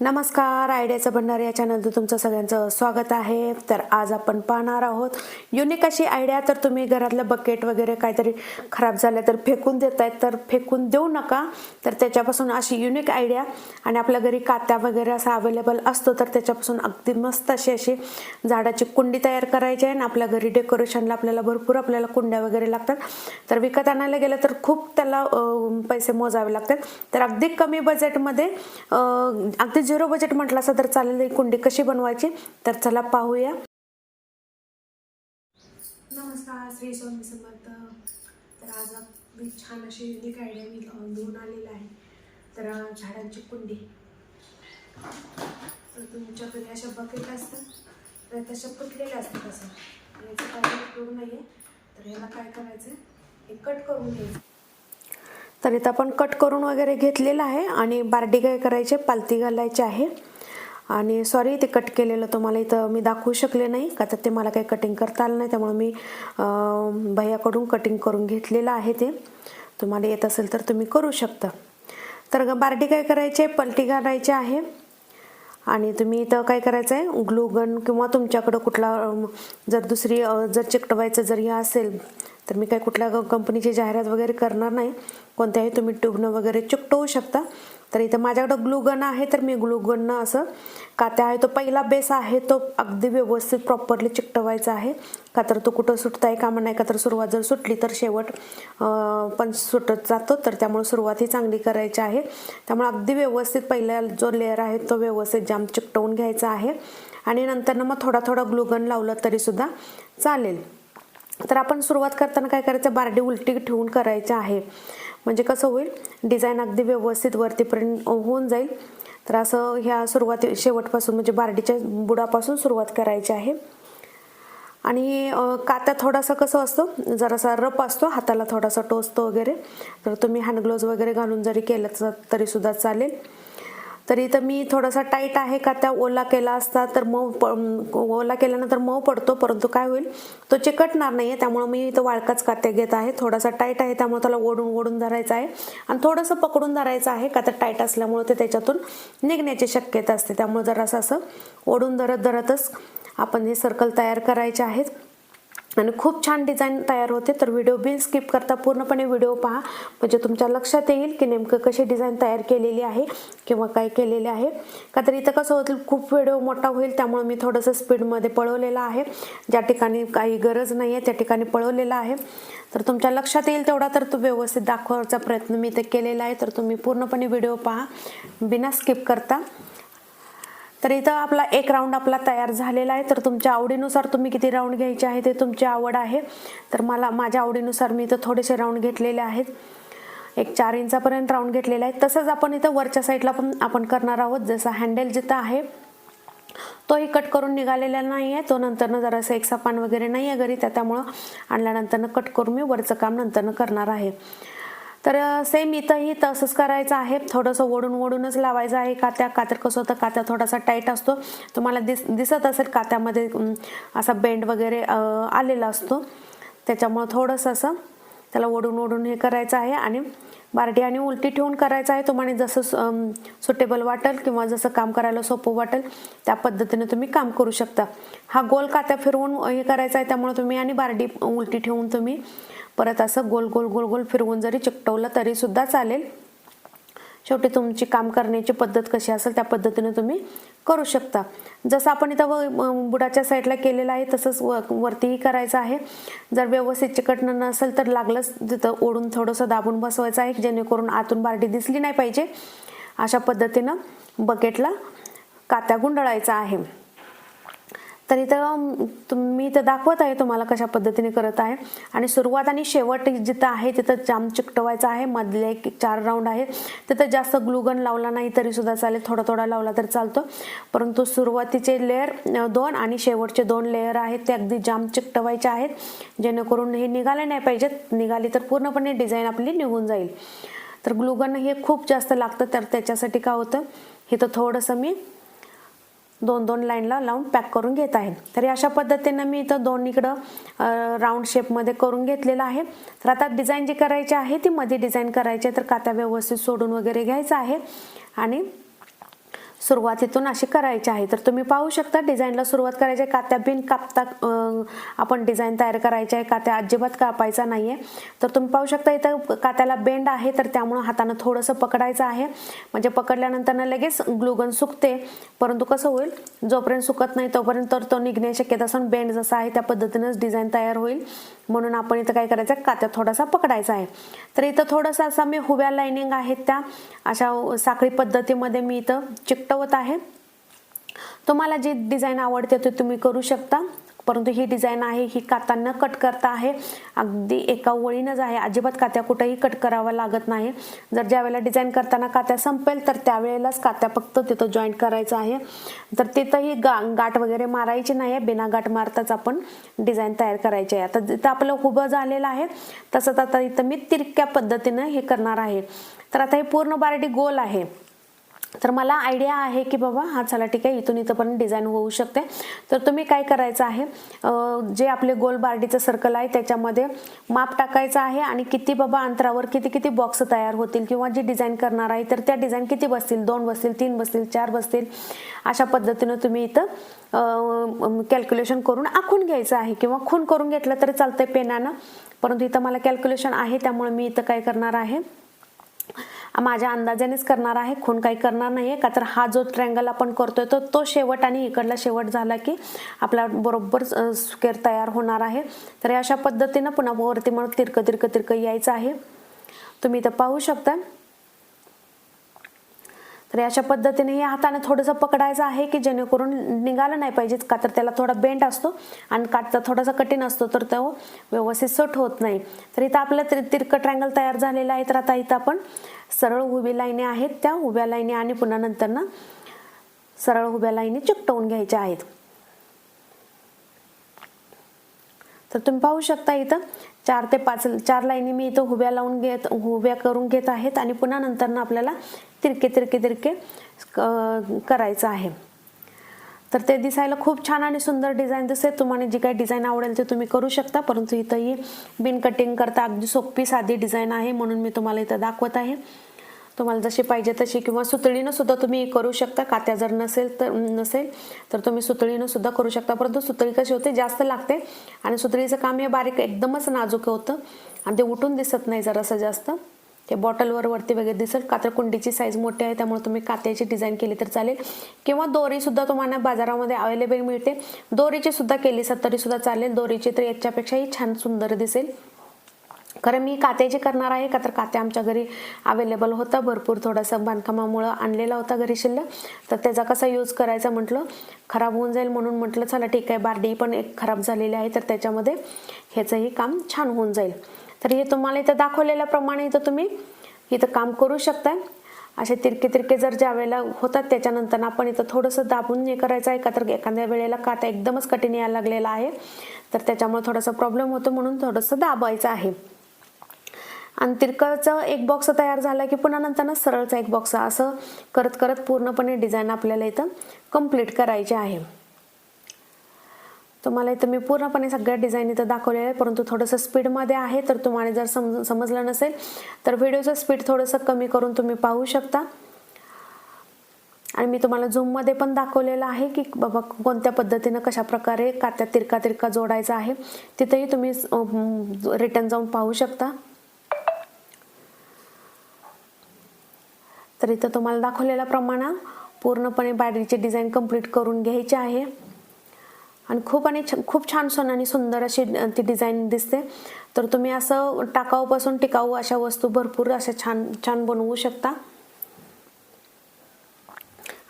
नमस्कार आयडियाचं भंडार या चॅनलचं तुमचं सगळ्यांचं स्वागत आहे. तर आज आपण पाहणार आहोत युनिक अशी आयडिया. तर तुम्ही घरातलं बकेट वगैरे काहीतरी खराब झालं तर फेकून देत आहेत तर फेकून देऊ नका. तर त्याच्यापासून अशी युनिक आयडिया. आणि आपल्या घरी कात्या वगैरे असा अवेलेबल असतो तर त्याच्यापासून अगदी मस्त अशी अशी झाडाची कुंडी तयार करायची आहे. आणि आपल्या घरी डेकोरेशनला आपल्याला भरपूर आपल्याला कुंड्या वगैरे लागतात. तर विकत आणायला गेलं तर खूप त्याला पैसे मोजावे लागतात. तर अगदी कमी बजेटमध्ये अगदी झिरो बजेट म्हटलं असं तर चालेल कुंडी कशी बनवायची? तर चला पाहूया. नमस्कार श्री स्वामी समर्थ. तर आज मी छान अशी युनिक आयडिया मी घेऊन आलेली आहे. तर झाडांची कुंडी. तर तुमच्याकडे अशा बकेट असतात. तर तशा फुटलेल्या असतात असं. याचं काही करू नये तर याला काय करायचं हे कट करून घ्यायचं. तर इथं आपण कट करून वगैरे घेतलेलं आहे आणि बारडी काय करायचे पालती घालायची आहे. आणि सॉरी ते कट केलेलं तुम्हाला इथं मी दाखवू शकले नाही का तर ते मला काही कटिंग करता आलं नाही त्यामुळे मी भैयाकडून कटिंग करून घेतलेलं आहे ते. तुम्हाला येत असेल तर तुम्ही करू शकता. तर ग- बारडी काय करायचे पलटी घालायची आहे. आणि तुम्ही इथं काय करायचं आहे ग्लू गन किंवा तुमच्याकडं कुठला जर दुसरी जर चिकटवायचं जर हे असेल तर मी काय कुठल्या क- कंपनीची जाहिरात वगैरे करणार नाही. कोणत्याही तुम्ही ट्यूबनं वगैरे चिकटवू शकता. तर इथं माझ्याकडं ग्लुगन आहे तर मी ग्लुगननं असं कात्या आहे तो पहिला बेस आहे तो अगदी व्यवस्थित प्रॉपरली चिकटवायचा आहे. का तर तो कुठं सुटता आहे कामा नाही का तर सुरुवात जर सुटली तर शेवट पण सुटत जातो तर त्यामुळे सुरुवात ही चांगली करायची आहे. त्यामुळे अगदी व्यवस्थित पहिला जो लेअर आहे तो व्यवस्थित जाम चिकटवून घ्यायचा आहे. आणि नंतर मग थोडा थोडा ग्लुगन लावलं तरीसुद्धा चालेल. तर आपण सुरुवात करताना काय करायचं? बारडी उलटी ठेवून करायची आहे. म्हणजे कसं होईल? डिझाईन अगदी व्यवस्थित वरतीपर्यंत होऊन जाईल. तर असं ह्या सुरुवाती शेवटपासून म्हणजे बारडीच्या बुडापासून सुरुवात करायची आहे. आणि अ, कात्या थोडासा कसं असतो? जरासा रप असतो हाताला थोडासा टोचतो वगैरे. तर तुम्ही हँडग्लोव्ज वगैरे घालून जरी केलं तरीसुद्धा चालेल. तरी इथं मी थोडासा टाईट आहे का? त्या ओला केला असता तर मऊ प ओला केल्यानंतर मऊ पडतो परंतु काय होईल? तो चिकटणार नाही आहे त्यामुळे मी इथं वाळकाच कात्या घेत आहे. थोडासा टाईट आहे त्यामुळे त्याला ओढून ओढून धरायचं आहे. आणि थोडंसं पकडून धरायचं आहे का? तर टाईट असल्यामुळे ते त्याच्यातून निघण्याची शक्यता असते. त्यामुळे जरासं असं ओढून धरत धरतच आपण हे सर्कल तयार करायचे आहेत. आणि खूप छान डिझाईन तयार होते. तर व्हिडिओ बिल स्किप करता पूर्णपणे व्हिडिओ पहा. म्हणजे तुमच्या लक्षात येईल की नेमकं कशी डिझाईन तयार केलेली आहे किंवा काय केलेले आहे. का तर इथं कसं होतं खूप व्हिडिओ मोठा होईल त्यामुळे मी थोडंसं स्पीडमध्ये पळवलेलं आहे. ज्या ठिकाणी काही गरज नाही आहे त्या ठिकाणी पळवलेलं आहे. तर तुमच्या लक्षात येईल तेवढा तर तो व्यवस्थित दाखवायचा प्रयत्न मी ते केलेला आहे. तर तुम्ही पूर्णपणे व्हिडिओ पहा. बिना स्किप करता. तर इथं आपला एक राऊंड आपला तयार झालेला आहे. तर तुमच्या आवडीनुसार तुम्ही किती राऊंड घ्यायचे आहे ते तुमची आवड आहे. तर मला माझ्या आवडीनुसार मी इथं थोडेसे राऊंड घेतलेले आहेत. एक चार इंचापर्यंत राऊंड घेतलेला आहे तसंच आपण इथं वरच्या साईडला पण आपण करणार आहोत. जसं हँडल जिथं आहे तोही कट करून निघालेला नाही आहे. तो नंतरनं जरासं एक सापान वगैरे नाही आहे घरी त्या त्यामुळं आणल्यानंतरनं कट करून मी वरचं काम नंतरनं करणार आहे. तर सेम इथंही तसंच करायचं आहे. थोडंसं ओढून ओढूनच लावायचं आहे. कात्या कातर कसं होतं? कात्या थोडासा टाईट असतो. तुम्हाला दिस दिसत असेल कात्यामध्ये असा बेंड वगैरे आलेला असतो. त्याच्यामुळं थोडंसं असं त्याला ओढून ओढून हे करायचं आहे आणि बारडी आणि उलटी ठेवून करायचं आहे. तुम्हाला जसं सुटेबल वाटेल किंवा जसं काम करायला सोपं वाटेल त्या पद्धतीने तुम्ही काम करू शकता. हा गोल कात्या फिरवून हे करायचा आहे. त्यामुळे तुम्ही आणि बारडी उलटी ठेवून तुम्ही परत असं गोल गोल गोल गोल फिरवून जरी चिकटवलं तरी सुद्धा चालेल. शेवटी तुमची काम करण्याची पद्धत कशी असेल त्या पद्धतीने तुम्ही करू शकता. जसं आपण इथं व- बुडाच्या साईडला केलेलं आहे तसंच व वरतीही करायचं आहे. जर व्यवस्थित चिकटणं नसेल तर लागलंच तिथं ओढून थोडंसं दाबून बसवायचं आहे जेणेकरून आतून बारडी दिसली नाही पाहिजे. अशा पद्धतीनं बकेटला कात्या गुंडळायचा आहे. तर इथं तुम्ही इथं दाखवत आहे तुम्हाला कशा पद्धतीने करत आहे. आणि सुरुवात आणि शेवट जिथं आहे तिथं जाम चिकटवायचं आहे. मधले एक चार राऊंड आहे तिथं जास्त ग्लुगन लावला नाही तरी सुद्धा चालेल. थोडा थोडा लावला तर चालतो. परंतु सुरुवातीचे लेअर दोन आणि शेवटचे दोन लेअर आहेत ते अगदी जाम चिकटवायचे आहेत. जेणेकरून हे निघाले नाही पाहिजेत. निघाली तर पूर्णपणे डिझाईन आपली निघून जाईल. तर ग्लुगन हे खूप जास्त लागतं. तर त्याच्यासाठी काय होतं? हे तर थोडंसं मी दोन दोन लाईनला लावून पॅक करून घेत आहे. तर अशा पद्धतीनं मी इथं दोन इकडं राऊंड शेपमध्ये करून घेतलेलं आहे. तर आता डिझाईन जी करायची आहे ती मध्ये डिझाईन करायची आहे. तर काता व्यवस्थित सोडून वगैरे घ्यायचं आहे. आणि सुरुवातीतून अशी करायची आहे. तर तुम्ही पाहू शकता डिझाईनला सुरुवात करायची आहे. कात्या बिन कापता आपण डिझाईन तयार करायची आहे. कात्या अजिबात कापायचा नाही आहे तर तुम्ही पाहू शकता इथं कात्याला बेंड आहे. तर त्यामुळं हातानं थोडंसं पकडायचं आहे. म्हणजे पकडल्यानंतर ना लगेच ग्लुगन सुकते. परंतु कसं होईल? जोपर्यंत सुकत नाही तोपर्यंत तर तो निघण्याची शक्यता असून बेंड जसा आहे त्या पद्धतीनंच डिझाईन तयार होईल. म्हणून आपण इथं काय करायचं कात्या थोडासा पकडायचा आहे. तर इथं थोडंसं असा मी हुव्या लाईनिंग आहेत त्या अशा साखळी पद्धतीमध्ये मी इथं चिकटवत आहे. तुम्हाला जी डिझाईन आवडते ते तुम्ही करू शकता. परंतु ही डिझाईन आहे ही कातांना कट करता आहे. अगदी एका ओळीनंच आहे. अजिबात कात्या कुठेही कट करावा लागत नाही. जर ज्या वेळेला डिझाईन करताना कात्या संपेल तर त्यावेळेलाच कात्या फक्त तिथं जॉईंट करायचं आहे. तर तिथंही गा गाठ वगैरे मारायची नाही आहे बिना गाठ मारताच आपण डिझाईन तयार करायची आहे. आता जिथं आपलं उभं झालेलं आहे तसंच आता इथं मी तिरक्या पद्धतीनं हे करणार आहे. तर आता हे पूर्ण बारडी गोल आहे. तर मला आयडिया आहे की बाबा हा चला ठीक आहे इथून इथं पण डिझाईन होऊ शकते. तर तुम्ही काय करायचं आहे? जे आपले गोल बार्डीचं सर्कल आहे त्याच्यामध्ये माप टाकायचं आहे आणि किती बाबा अंतरावर किती किती बॉक्स तयार होतील किंवा जी डिझाईन करणार आहे तर त्या डिझाईन किती बसतील? दोन बसतील तीन बसतील चार बसतील? अशा पद्धतीनं तुम्ही इथं कॅल्क्युलेशन करून आखून घ्यायचं आहे किंवा खून करून घेतलं तरी चालतंय पेनानं. परंतु इथं मला कॅल्क्युलेशन आहे त्यामुळे मी इथं काय करणार आहे? माझ्या अंदाजानेच करणार आहे खून काही करणार नाही आहे का तर हा जो ट्रँगल आपण करतोय तो तो शेवट आणि इकडला शेवट झाला की आपला बरोबर स्क्वेअर तयार होणार आहे. तर अशा पद्धतीनं पुन्हा वरती मग तिरकं तिरकं तिरकं यायचं आहे. तुम्ही इथं पाहू शकता. तर अशा पद्धतीने हे हाताने थोडंसं पकडायचं आहे की जेणेकरून निघालं नाही पाहिजे का तर त्याला थोडा बेंड असतो आणि काटचा थोडासा कठीण असतो तर तो व्यवस्थित सट होत नाही. तर इथं आपला तिर तिरकट ट्रँगल तयार झालेला आहे. तर आता इथं आपण सरळ उभी लाईनी आहेत. त्या उभ्या लाईनी आणि पुन्हा नंतर ना सरळ उभ्या लाईनी चिकटवून घ्यायच्या आहेत. तर तुम्ही पाहू शकता इथं चार ते पाच चार लाईनी मी इथं उभ्या लावून घेत उभ्या करून घेत आहेत आणि पुन्हा नंतर ना आपल्याला तिरके तिरके तिरके क- करायचं आहे. तर ते दिसायला खूप छान आणि सुंदर डिझाईन दिसते तुम्हाला जी काही डिझाईन आवडेल ते तुम्ही करू शकता परंतु इथं ही बिन कटिंग करता अगदी सोपी साधी डिझाईन आहे म्हणून मी तुम्हाला इथं दाखवत आहे. तुम्हाला जशी पाहिजे तशी किंवा सुतळीनं सुद्धा तुम्ही करू शकता. कात्या जर नसेल तर नसेल तर तुम्ही सुतळीनं सुद्धा करू शकता. परंतु सुतळी कशी होते? जास्त लागते. आणि सुतळीचं काम हे बारीक एकदमच नाजूक होतं. आणि ते उठून दिसत नाही जरासं जास्त. ते बॉटलवर वरती वगैरे दिसेल. का कुंडीची साईज मोठी आहे त्यामुळे तुम्ही कात्याची डिझाईन केली तर चालेल. किंवा दोरीसुद्धा तुम्हाला बाजारामध्ये अवेलेबल मिळते. दोरीची सुद्धा केली तरी सुद्धा चालेल. दोरीची तर याच्यापेक्षाही छान सुंदर दिसेल. खरं मी कात्याची करणार आहे का तर कात्या आमच्या घरी अवेलेबल होता. भरपूर थोडासा बांधकामामुळं आणलेला होता घरी शिल्लक. तर त्याचा कसा यूज करायचा म्हटलं खराब होऊन जाईल म्हणून म्हटलं चला ठीक आहे बारडी पण एक खराब झालेली आहे तर त्याच्यामध्ये ह्याचंही काम छान होऊन जाईल. तर हे तुम्हाला इथं दाखवलेल्याप्रमाणे इथं तुम्ही इथं काम करू शकताय. असे तिरके तिरके जर ज्या वेळेला होतात त्याच्यानंतर आपण इथं थोडंसं दाबून हे करायचं आहे. का तर एखाद्या वेळेला काता एकदमच कठीण यायला लागलेला आहे. तर त्याच्यामुळे थोडासा प्रॉब्लेम होतो म्हणून थोडंसं दाबायचं आहे. आणि तिरकळचा एक बॉक्स तयार झाला की पुन्हा नंतर सरळचा एक बॉक्स असं करत करत पूर्णपणे डिझाईन आपल्याला इथं कंप्लीट करायची आहे. तुम्हाला इथं मी पूर्णपणे सगळ्या डिझाईन इथं दाखवलेलं आहे परंतु थोडंसं स्पीडमध्ये आहे तर तुम्हाला जर समज समजलं नसेल तर व्हिडिओचं स्पीड थोडंसं कमी करून तुम्ही पाहू शकता. आणि मी तुम्हाला झूममध्ये पण दाखवलेलं आहे की बाबा कोणत्या पद्धतीनं कशा प्रकारे कात्या तिरका तिरका जोडायचा आहे तिथेही तुम्ही रिटर्न जाऊन पाहू शकता. तर इथं तुम्हाला दाखवलेल्या दाखवलेल्याप्रमाणे पूर्णपणे बॅटरीचे डिझाईन कंप्लीट करून घ्यायची आहे. आणि खूप आणि छ- खूप छान सण आणि सुंदर अशी ती डिझाईन दिसते. तर तुम्ही असं टाकाऊपासून टिकाऊ अशा वस्तू भरपूर अशा छान छान बनवू शकता.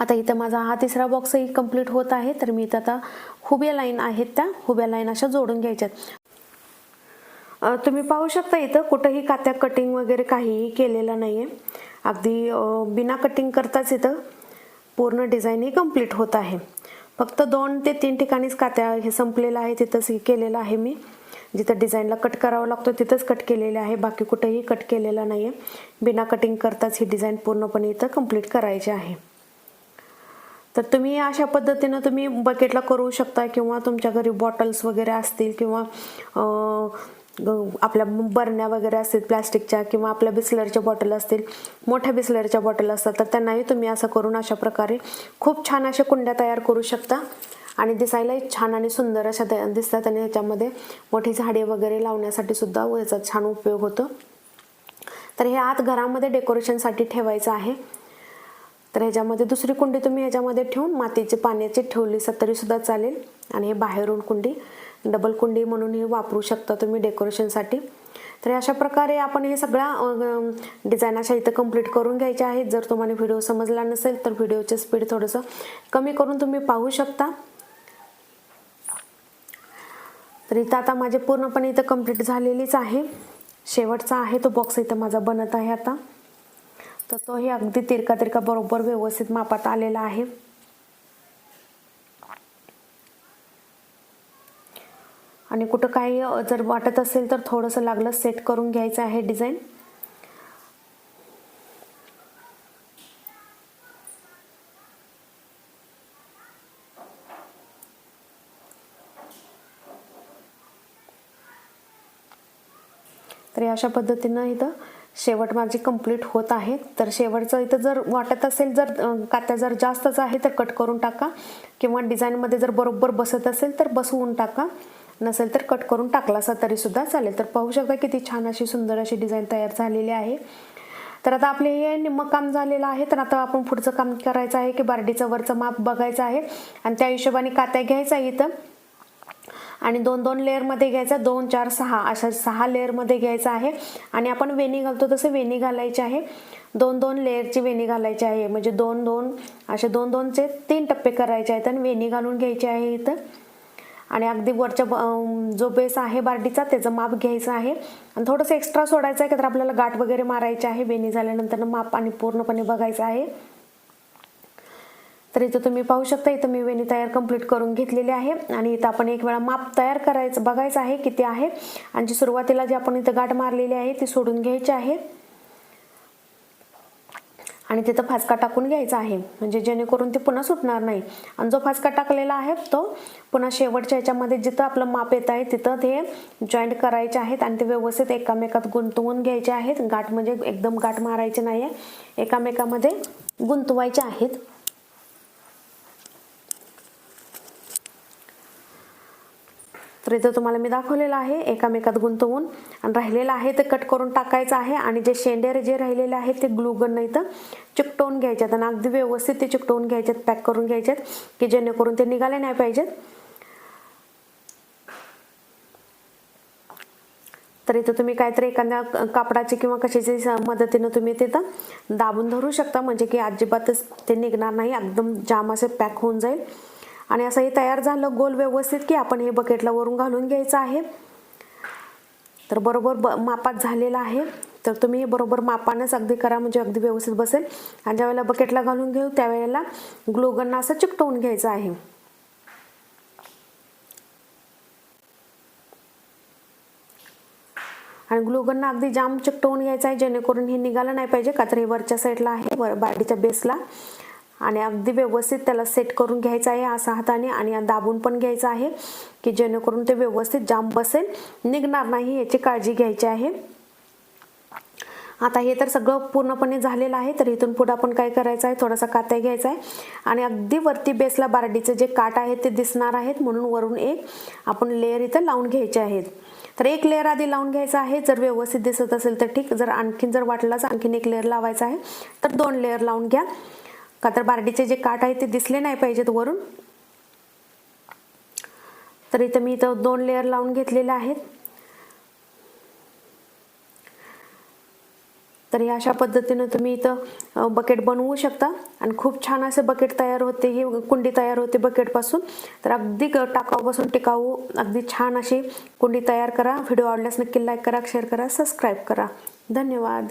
आता इथं माझा हा तिसरा बॉक्सही कंप्लीट होत आहे. तर मी इथं आता हुब्या लाईन आहेत त्या. हुब्या लाईन अशा जोडून घ्यायच्यात. तुम्ही पाहू शकता इथं कुठंही कात्या कटिंग वगैरे काहीही केलेलं नाही आहे अगदी बिना कटिंग करताच इथं पूर्ण डिझाईनही कंप्लीट होत आहे. फक्त दोन ते तीन ठिकाणीच कात्या हे संपलेलं आहे तिथंच हे केलेलं आहे मी. जिथं डिझाईनला कट करावं लागतो तिथंच कट केलेले आहे. बाकी कुठेही कट केलेलं नाही आहे बिना कटिंग करताच ही डिझाईन पूर्णपणे इथं कंप्लीट करायची आहे. तर तुम्ही अशा पद्धतीनं तुम्ही बकेटला करू शकता किंवा तुमच्या घरी बॉटल्स वगैरे असतील किंवा आपल्या बरण्या वगैरे असतील प्लॅस्टिकच्या किंवा आपल्या बिस्लरच्या बॉटल असतील मोठ्या बिस्लरच्या बॉटल असतात तर त्यांनाही तुम्ही असं करून अशा प्रकारे खूप छान अशा कुंड्या तयार करू शकता. आणि दिसायलाही छान आणि सुंदर अशा त्या- दिसतात आणि ह्याच्यामध्ये मोठी झाडे वगैरे लावण्यासाठी सुद्धा याचा छान उपयोग होतो. तर हे आत घरामध्ये डेकोरेशनसाठी ठेवायचं आहे. तर ह्याच्यामध्ये दुसरी कुंडी तुम्ही ह्याच्यामध्ये ठेवून मातीची पाण्याची ठेवली तरी सुद्धा चालेल. आणि हे बाहेरून कुंडी डबल कुंडी म्हणून हे वापरू शकता तुम्ही डेकोरेशनसाठी तर अशा प्रकारे आपण हे सगळ्या डिझाईन अशा इथं कंप्लीट करून घ्यायच्या आहेत. जर तुम्हाला व्हिडिओ समजला नसेल तर व्हिडिओचे स्पीड थोडंसं कमी करून तुम्ही पाहू शकता. तर इथं आता माझे पूर्णपणे इथं कंप्लीट झालेलीच आहे. शेवटचा आहे तो बॉक्स इथं माझा बनत आहे आता. तर तोही अगदी तिरका तिरका बरोबर व्यवस्थित मापात आलेला आहे. आणि कुठं काही जर वाटत असेल तर थोडंसं लागलं सेट करून घ्यायचं आहे डिझाईन. तर अशा पद्धतीनं इथं शेवट माझी कंप्लीट होत आहे. तर शेवटचं इथं जर वाटत असेल जर कात्या जर जास्तच आहे तर कट करून टाका. किंवा डिझाईनमध्ये जर बरोबर बसत असेल तर बसवून टाका. नसेल तर कट करून टाकला असा तरी सुद्धा चालेल. तर पाहू शकता किती छान अशी सुंदर अशी डिझाईन तयार झालेली आहे. तर आता आपले हे निम्मं काम झालेलं आहे. तर आता आपण पुढचं काम करायचं आहे की बार्डीचं वरचं माप बघायचं आहे. आणि त्या हिशोबाने कात्या घ्यायचा इथं. आणि दोन दोन लेअरमध्ये घ्यायचा दोन चार सहा अशा सहा लेअरमध्ये घ्यायचा आहे. आणि आपण वेणी घालतो तसं वेणी घालायची आहे. दोन दोन लेअरची वेणी घालायची आहे. म्हणजे दोन दोन असे दोन दोनचे तीन टप्पे करायचे आहेत आणि वेणी घालून घ्यायची आहे इथं. आणि अगदी वरच्या ब- जो बेस आहे बार्डीचा त्याचं माप घ्यायचं आहे. आणि थोडंसं एक्स्ट्रा सोडायचं आहे का तर आपल्याला गाठ वगैरे मारायची आहे बेनी झाल्यानंतर माप आणि पूर्णपणे बघायचं आहे. तर इथं तुम्ही पाहू शकता इथं मी वेणी तयार कंप्लीट करून घेतलेली आहे. आणि इथं आपण एक वेळा माप तयार करायचं बघायचं आहे किती आहे. आणि जी सुरुवातीला जी आपण इथं गाठ मारलेली आहे ती सोडून घ्यायची आहे. आणि तिथं फासका टाकून घ्यायचा आहे. म्हणजे जेणेकरून ते पुन्हा सुटणार नाही. आणि जो फासका टाकलेला आहे तो पुन्हा शेवटच्या याच्यामध्ये जिथं आपलं माप येत आहे तिथं ते जॉईंट करायचे आहेत आणि ते व्यवस्थित एकामेकात गुंतवून घ्यायचे आहेत. गाठ म्हणजे एकदम गाठ मारायचे नाही आहे एकामेकामध्ये गुंतवायचे आहेत. तर इथं तुम्हाला मी दाखवलेलं आहे एकामेकात गुंतवून आणि राहिलेलं आहे ते कट करून टाकायचं आहे आणि जे शेंडेर जे राहिलेले आहेत ते ग्लूगन इथं चिकटवून घ्यायच्यात आणि अगदी व्यवस्थित ते चिकटवून घ्यायच्यात पॅक करून घ्यायच्यात की जेणेकरून ते निघाले नाही पाहिजेत. तर इथं तुम्ही काहीतरी एखाद्या कापडाची किंवा कशाची मदतीनं तुम्ही तिथं दाबून धरू शकता म्हणजे की अजिबातच ते निघणार नाही एकदम जाम असे पॅक होऊन जाईल. आणि असं हे तयार झालं गोल व्यवस्थित की आपण हे बकेटला वरून घालून घ्यायचं आहे. तर बरोबर ब मापात झालेलं आहे. तर तुम्ही हे बरोबर मापानंच अगदी करा म्हणजे अगदी व्यवस्थित बसेल. आणि ज्यावेळेला बकेटला घालून घेऊ त्यावेळेला ग्लोगनना असं चिकटवून घ्यायचं आहे. आणि ग्लुगननं अगदी जाम चिकटवून घ्यायचं आहे जेणेकरून हे निघालं नाही पाहिजे का तर हे वरच्या साईडला आहे वर बाडीच्या बेसला आणि अगदी व्यवस्थित त्याला सेट करून घ्यायचं आहे असा हाताने आणि दाबून पण घ्यायचं आहे की जेणेकरून ते व्यवस्थित जाम बसेल निघणार नाही याची काळजी घ्यायची आहे. आता हे तर सगळं पूर्णपणे झालेलं आहे तर इथून पुढे आपण काय करायचं आहे थोडासा कात्या घ्यायचा आहे. आणि अगदी वरती बेसला बारडीचे जे काट आहेत ते दिसणार आहेत म्हणून वरून एक आपण लेअर इथं लावून घ्यायचे आहेत. तर एक लेअर आधी लावून घ्यायचा आहे जर व्यवस्थित दिसत असेल तर ठीक जर आणखीन जर वाटलाच आणखीन एक लेअर लावायचा आहे तर दोन लेअर लावून घ्या. का तर बारडीचे जे काट आहेत ते दिसले नाही पाहिजेत वरून? तर इथं मी इथं दोन लेअर लावून घेतलेले आहेत. तर हे अशा पद्धतीनं तुम्ही इथं बकेट बनवू शकता. आणि खूप छान असे बकेट तयार होते. ही कुंडी तयार होते बकेटपासून तर अगदी टाकाऊपासून टिकाऊ अगदी छान अशी कुंडी तयार करा. व्हिडिओ आवडल्यास नक्की लाईक करा शेअर करा सबस्क्राईब करा. धन्यवाद.